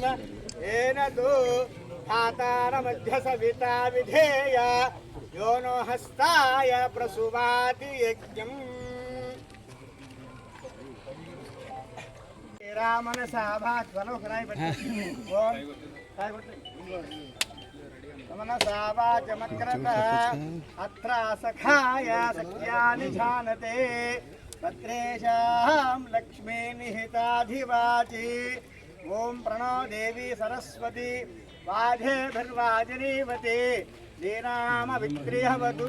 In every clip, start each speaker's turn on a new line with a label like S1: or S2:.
S1: ధీమ ఏన తు ధాతారమధ్య సవితా విధేయ యోనో హస్తాయ ప్రసువాతి యజ్ఞం. రామనసా భాస్వలో కరాయి పట్టి. ఓం. కాయ పట్టి మనసావాచమత్కరత అత్ర ओम प्रणो देवी सरस्वती वाजेभिर्वाजरीवते श्रीरामवित्रिहवतु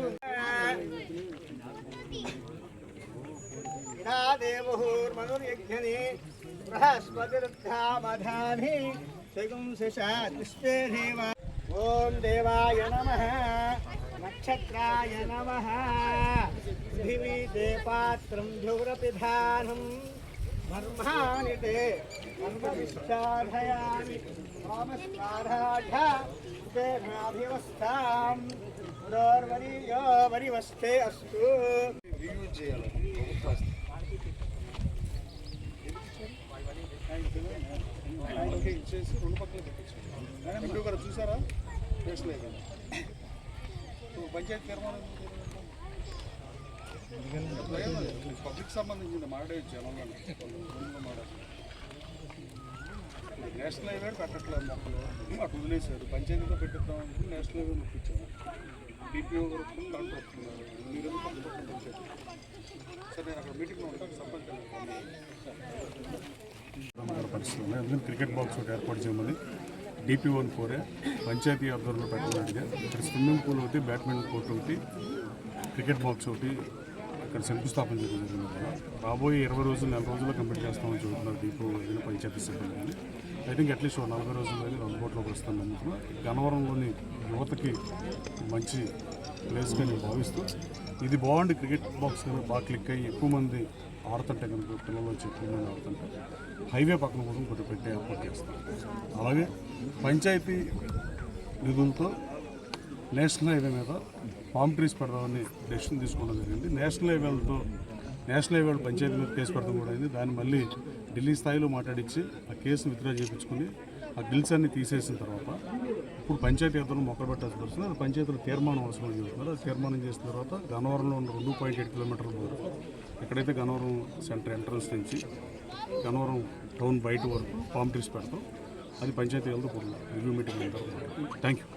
S1: इदा देवहुर्मनुर्यज्ञनि बृहस्पतिरुद्धामधानि शगुंसिषात्स्मे देव ॐ देवाय नमः, नक्षत्राय नमः पृथिवी ते पात्रं धुरपिधानम् పృథివీ తే పాత్రం ధ్రువరపిధానం మర్మాణి తే మర్మవిష్టాధయామి కామస్కారాఢ్యేనాభివస్థాం పురోర్వరీయో వరివస్థే అస్తు.
S2: రియూజ్ చేయాలి ఇచ్చేసి రెండు పక్కల చూసారా? లేదు. పంచాయతీ తీర్మానం పబ్లిక్ సంబంధించింది మాట్లాడేది జనంలో నేషనల్ హైవే పెట్టట్లేదు మొక్కలు అటు వదిలేశారు. పంచాయతీలో పెట్టిద్దాం అనుకుని నేషనల్ హైవే నొప్పించాము డిపిఓ వరకు కలెక్టర్ వస్తున్నారు మీరు ఎందుకు పక్కన సరే నేను అక్కడ మీటింగ్లో ఉంటాను. సర్పంచ్ పరిస్థితి క్రికెట్ బాక్స్ ఒకటి ఏర్పాటు చేయమని డిపి వన్ కోరే పంచాయతీ ఆధ్వర్యంలో పెట్టాలడిగా ఇక్కడ స్విమ్మింగ్ పూల్ ఒకటి బ్యాడ్మింటన్ కోర్ట్ ఒకటి క్రికెట్ బాక్స్ ఒకటి ఇక్కడ శంకుస్థాపన చేయడం జరిగింది రాబోయే ఇరవై రోజులు నెల రోజుల్లో కంప్లీట్ చేస్తామని చెబుతున్నారు దీపు పంచాయతీ సభ్యులు. కానీ ఐ థింక్ అట్లీస్ట్ ఒక నలభై రోజులు కానీ రెండు వస్తాను నమ్ముతున్నాను గన్నవరంలోని యువతకి మంచి ప్లేస్గా నేను భావిస్తూ ఇది బాగుండి క్రికెట్ బాక్స్ కనుక బాగా క్లిక్ అయ్యి ఎక్కువ మంది ఆడుతుంటే కనుక పిల్లలు వచ్చి ఎక్కువ మంది ఆడుతుంటే హైవే పక్కన కోసం కొద్దిగా పెట్టే ఏర్పాటు చేస్తాం. అలాగే పంచాయతీ నిధులతో నేషనల్ హైవే మీద పామ్ ట్రీస్ పెడదామని డెసిషన్ తీసుకోవడం జరిగింది. నేషనల్ లెవెల్తో నేషనల్ లెవెల్ పంచాయతీ మీద కేసు పెడతాం కూడా అయింది. దాన్ని మళ్ళీ ఢిల్లీ స్థాయిలో మాట్లాడించి ఆ కేసును విత్డ్రా చేయించుకుని ఆ గిల్స్ అన్ని తీసేసిన తర్వాత ఇప్పుడు పంచాయతీ అతను మొక్కలు పెట్టాల్సి వస్తుంది అది పంచాయతీలో తీర్మానం అవసరం చేస్తున్నారు అది తీర్మానం చేసిన తర్వాత గన్నవరంలో ఉన్న రెండు పాయింట్ ఎయిట్ కిలోమీటర్ల దూరం ఎక్కడైతే గన్నవరం సెంటర్ ఎంట్రన్స్ నుంచి గన్నవరం టౌన్ బయట వరకు పామ్ ట్రీస్ పెడతాం అది పంచాయతీ వెళ్తూ రివ్యూ మీటింగ్ థ్యాంక్ యూ